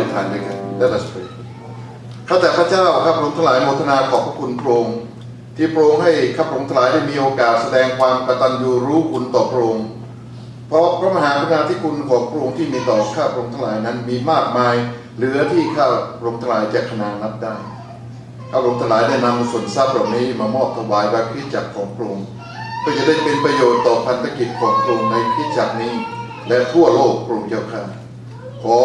ธิษฐานด้วยกัน Let us pray ข้าแต่พระเจ้าข้าพระองค์ทั้งหลายโมทนาขอบพระคุณพระองค์ที่พระองค์ให้ข้าพระองค์ทั้งหลายได้มีโอกาสแสดงความกตัญญูรู้คุณต่อพระองค์เพราะพระมหากรุณาธิคุณของพระองค์ที่มีต่อข้าพระองค์ทั้งหลายนั้นมีมากมาย เหลือที่ข้าพระองค์ทั้งหลายจะขนานนับได้ข้าพระองค์ทั้งหลายได้นำส่วนทรัพย์เหล่านี้มามอบถวายแด่คริสตจักรของพระองค์เพื่อจะได้เป็นประโยชน์ต่อพันธกิจของพระองค์ในคริสตจักรนี้ และทั่วโลกพระองค์เจ้าข้าขอ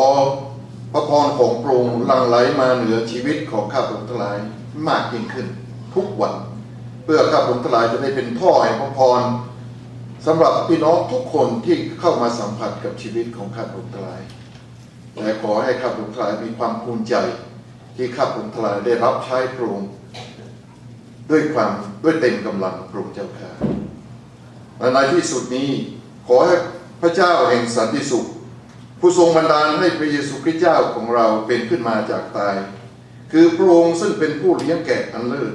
พระพรของพระองค์หลั่งไหลมาเหนือชีวิตของข้าพระองค์ทั้งหลายมากยิ่งขึ้นทุกวัน เพื่อข้าพระองค์ทั้งหลายจะได้เป็นท่อแห่งพระพรสำหรับพี่น้องทุกคนที่เข้ามาสัมผัสกับชีวิตของข้าพระองค์ทั้งหลายและขอให้ข้าพระองค์ทั้งหลายมีความภูมิใจ ที่ข้าพระองค์ทั้งหลายได้รับใช้พระองค์ด้วยความด้วยเต็มกำลังพระองค์เจ้าข้าและในที่สุดนี้ขอให้พระเจ้าแห่งสันติสุข ผู้ทรงบันดาลให้พระเยซูคริสต์เจ้าของเราเป็นขึ้นมาจากตาย คือพระองค์ซึ่งเป็นผู้เลี้ยงแกะอันเลิศ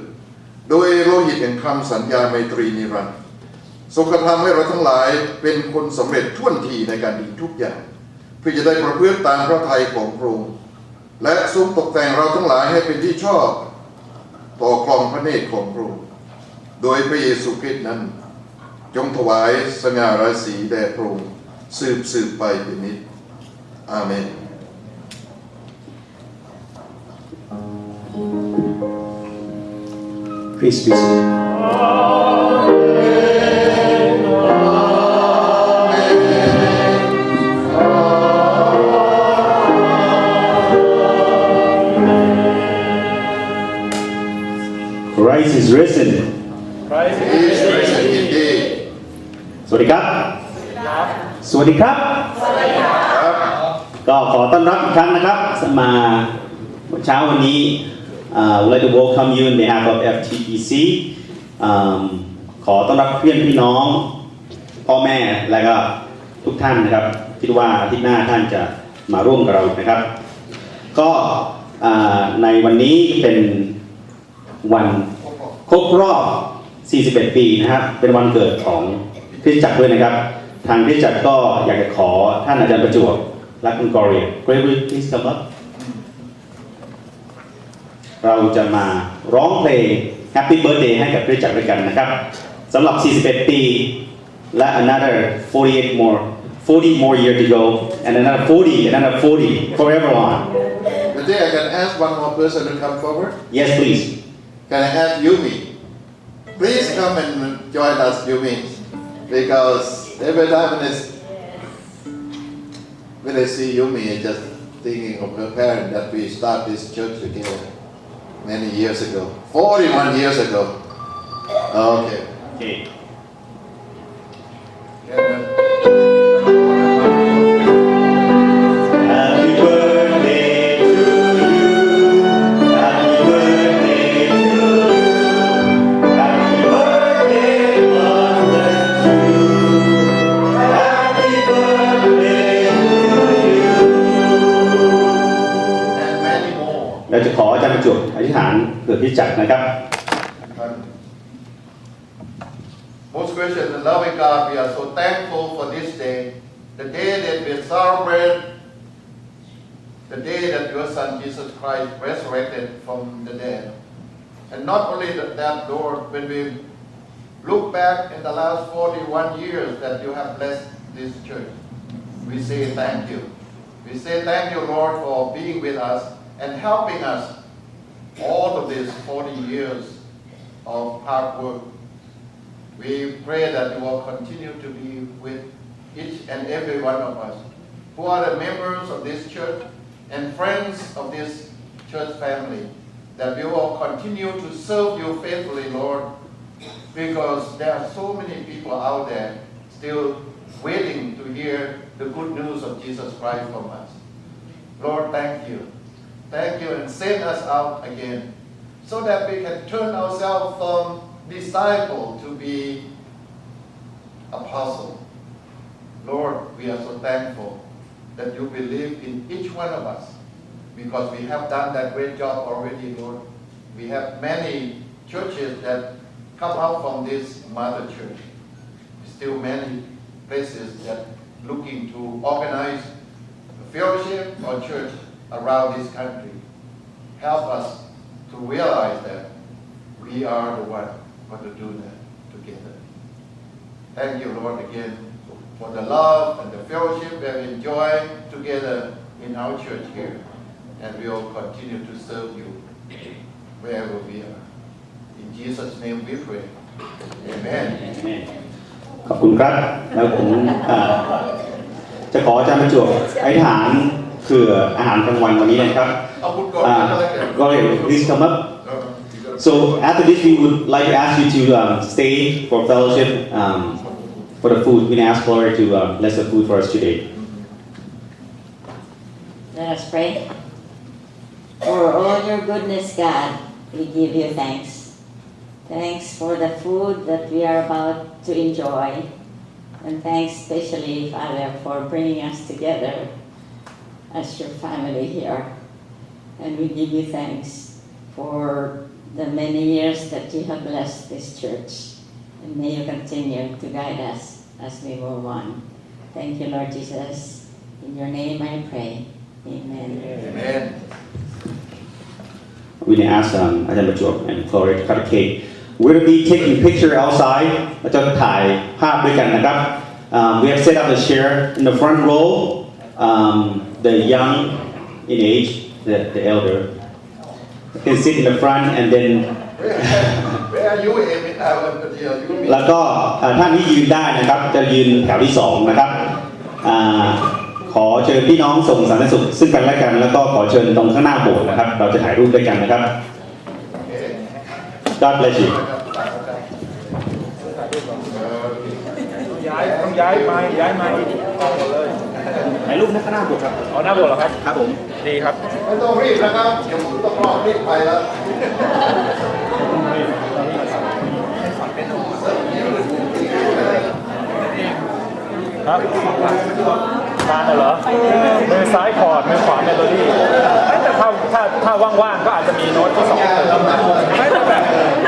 โดยโลหิตแห่งคำสัญญาไมตรีนิรันดร์ทรงกระทำให้เราทั้งหลายเป็นคนสำเร็จท่วนทีในการดีทุกอย่าง เพื่อจะได้ประพฤติตามพระทัยของพระองค์และทรงตกแต่งเราทั้งหลายให้เป็นที่ชอบต่อครองพระเนตรของพระองค์โดยพระเยซูคริสต์นั้น จงถวายสง่าราศีแด่พระองค์สืบสืบไปเป็นนิจ Amen. Please be seated. Christ is risen. Christ is risen indeed. สวัสดีครับ สวัสดีครับ ก็ขอต้อนรับอีกครั้งนะครับมาเช้าวันนี้ uh, would like to welcome you in behalf of FTPC ขอต้อนรับเพื่อนพี่น้อง พ่อแม่และก็ทุกท่านนะครับ คิดว่าอาทิตย์หน้าท่านจะมาร่วมกับเรานะครับ ก็ในวันนี้เป็นวันครบรอบ 41 ปีนะครับ เป็นวันเกิดของคริสจักรด้วยนะครับ ทางคริสจักรก็อยากจะขอท่านอาจารย์ประจวบ และคุณกอเรีย Gregory please come up เราจะมาร้องเพลง Happy Birthday ให้กับคริสตจักรด้วยกันนะครับสำหรับ 41 ปี และ another 48 more 40 more year to go and another 40 another 40 for everyone But then I can ask one more person to come forward yes please Can I ask Yumi? Please come and join us, Yumi. Because every time when I, when I see Yumi, I just thinking of her parents that we start this church together many years ago. 41 years ago. Okay. โธิษฐานเผื่อพิจักรนะครับ Most gracious and loving God, we are so thankful for this day, the day that we celebrate, the day that your Son Jesus Christ resurrected from the dead. And not only that, that, Lord, when we look back in the last 41 years that you have blessed this church, we say thank you. We say thank you, Lord, for being with us and helping us all of these 40 years of hard work. We pray that you will continue to be with each and every one of us who are the members of this church and friends of this church family, that we will continue to serve you faithfully, Lord, because there are so many people out there still waiting to hear the good news of Jesus Christ from us. Lord, thank you. Thank you and send us out again so that we can turn ourselves from disciple to be apostle. Lord, we are so thankful that you believe in each one of us because we have done that great job already, Lord. We have many churches that come out from this mother church. Still many places that looking to organize a fellowship or church around this country. Help us to realize that we are the one going to do that together. Thank you, Lord, again for the love and the fellowship that we enjoy together in our church here. And we will continue to serve you wherever we are. In Jesus' name we pray. Amen. ขอบคุณครับ แล้วผมเอ่อจะขออาจารย์ประจวบอธิษฐาน เผื่ออาหารกลางวันวันนี้นะครับ เอาพูดก่อน อ่า นะอะไรกัน ก็เลย please come up Uh, you gotta- so after this we would like to ask you to um, stay for fellowship um, for the food we can ask Gloria to um, bless the food for us today Let us pray. For all your goodness, God, we give you thanks. Thanks for the food that we are about to enjoy. And thanks especially, Father, for bringing us together as your family here. And we give you thanks for the many years that you have blessed this church. And may you continue to guide us as we move on. Thank you, Lord Jesus. In your name I pray. Amen. Amen. we can ask um, อาจารย์ประจวบ and Gloria to cut a cake we're going to be taking picture outside เราจะถ่ายภาพด้วยกันนะครับ um, we have set up the chair in the front row um, the young in age the, the elder can sit in the front and then Where, where are you, Amen? Uh, uh, you mean- แล้วก็เอ่อท่านที่ยืนได้นะครับจะยืนแถวที่สองนะครับอาขอเชิญพี่น้องส่งสารสุขซึ่งกันและกัน แล้วก็ขอเชิญตรงข้างหน้าโบสถ์นะครับ เราจะถ่ายรูปด้วยกันนะครับ Okay. God bless you ย้ายต้องย้ายไม้ย้ายไม้ออกหมดเลยถ่ายรูปข้างหน้าโบสถ์ครับเอาหน้าโบสถ์เหรอครับครับผมดีครับไม่ต้องรีบนะครับเดี๋ยวผมต้องรอรีบไปแล้วครับทางเหรอมือซ้ายคอร์ดมือขวาเมโลดี้แต่ถ้าถ้าถ้าว่างๆก็อาจจะมีโน้ตที่สองไม่แต่แบบถ้าว่างมาก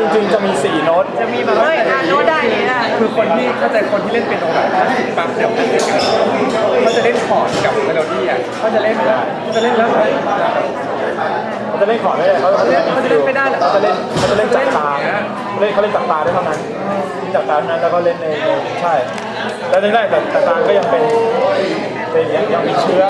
จริงๆจะมีสี่โน้ต จะมีแบบเฮ้ยอ่านโน้ตได้อย่างนี้นะคือคนที่เข้าใจคนที่เล่นเป็นโนแบบถ้าถึงปั๊บเดี๋ยวเขาจะเขาจะเล่นคอร์ดกับเมโลดี้อะเขาจะเล่นได้เขาจะเล่นแล้วเขาเขาจะเล่นคอร์ดไม่ได้เขาเขาจะเล่นเขาจะเล่นไม่ได้เหรอเขาจะเล่นเขาจะเล่นจับตาเล่นเขาเล่นจับตาได้เท่านั้นจับตาเท่านั้นแล้วก็เล่นในใช่แล้วนึกได้แต่แต่ตาก็ยังเป็นเป็นยังยังมีเชื้อ